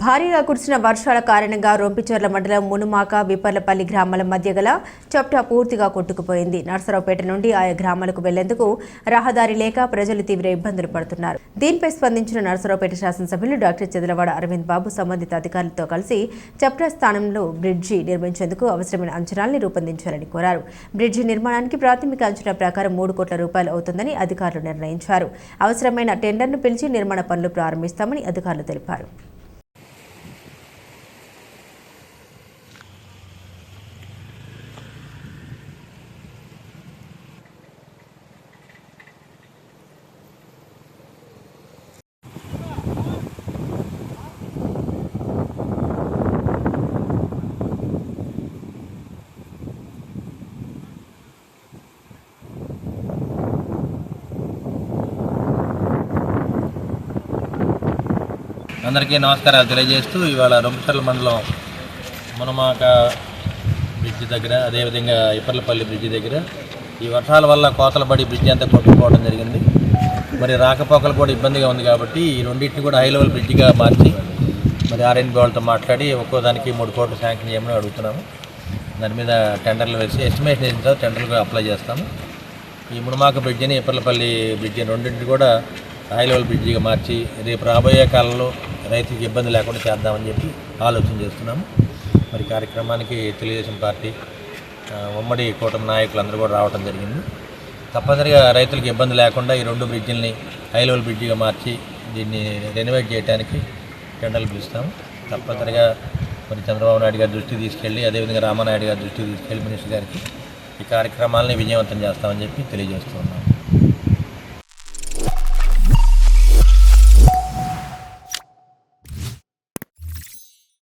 భారీగా కురిసిన వర్షాల కారణంగా రొంపిచర్ల మండలం మునుమాక విపర్లపల్లి గ్రామాల మధ్య గల చప్టా పూర్తిగా కొట్టుకుపోయింది. నర్సరావుపేట నుండి ఆయా గ్రామాలకు వెళ్ళేందుకు రహదారి లేక ప్రజలు తీవ్ర ఇబ్బందులు పడుతున్నారు. దీనిపై స్పందించిన నర్సరావుపేట శాసనసభ్యులు డాక్టర్ చంద్రవాడ అరవింద్ బాబు సంబంధిత అధికారులతో కలిసి చప్టా స్థానంలో బ్రిడ్జి నిర్మించేందుకు అవసరమైన అంచనాల్ని రూపొందించాలని కోరారు. బ్రిడ్జి నిర్మాణానికి ప్రాథమిక అంచనా ప్రకారం మూడు కోట్ల రూపాయలు అవుతుందని అధికారులు నిర్ణయించారు. అవసరమైన టెండర్ను పిలిచి నిర్మాణ పనులు ప్రారంభిస్తామని అధికారులు తెలిపారు. అందరికీ నమస్కారాలు తెలియజేస్తూ ఇవాళ రొంపిచర్ల మండలం మునమాక బ్రిడ్జి దగ్గర అదేవిధంగా ఇప్పర్లపల్లి బ్రిడ్జి దగ్గర ఈ వర్షాల వల్ల కోతలపడి బ్రిడ్జి అంతా కొట్టుకుపోవడం జరిగింది. మరి రాకపోకలు కూడా ఇబ్బందిగా ఉంది కాబట్టి ఈ రెండింటిని కూడా హై లెవెల్ బ్రిడ్జిగా మార్చి మరి ఆర్ఎన్బి వాళ్ళతో మాట్లాడి ఒక్కోదానికి మూడు కోట్లు శాంక్షన్ చేయమని అడుగుతున్నాము. దాని మీద టెండర్లు వేసి ఎస్టిమేషన్ వేసిన తర్వాత టెండర్లు అప్లై చేస్తాము. ఈ మునమాక బ్రిడ్జిని ఇప్పర్లపల్లి బ్రిడ్జిని రెండింటిని కూడా హై లెవెల్ బ్రిడ్జిగా మార్చి రేపు రాబోయే కాలంలో రైతులకు ఇబ్బంది లేకుండా చేద్దామని చెప్పి ఆలోచన చేస్తున్నాము. మరి కార్యక్రమానికి తెలుగుదేశం పార్టీ ఉమ్మడి కూటమి నాయకులు అందరూ కూడా రావడం జరిగింది. తప్పనిసరిగా రైతులకు ఇబ్బంది లేకుండా ఈ రెండు బ్రిడ్జిల్ని హై లెవెల్ బ్రిడ్జిగా మార్చి దీన్ని రెనోవేట్ చేయడానికి టెండర్లు పిలుస్తాము. తప్పనిసరిగా మరి చంద్రబాబు నాయుడు గారి దృష్టికి తీసుకెళ్ళి అదేవిధంగా రామానాయుడు గారి దృష్టికి తీసుకెళ్ళి మినిస్టర్ గారికి ఈ కార్యక్రమాలని విజయవంతం చేస్తామని చెప్పి తెలియజేస్తున్నాం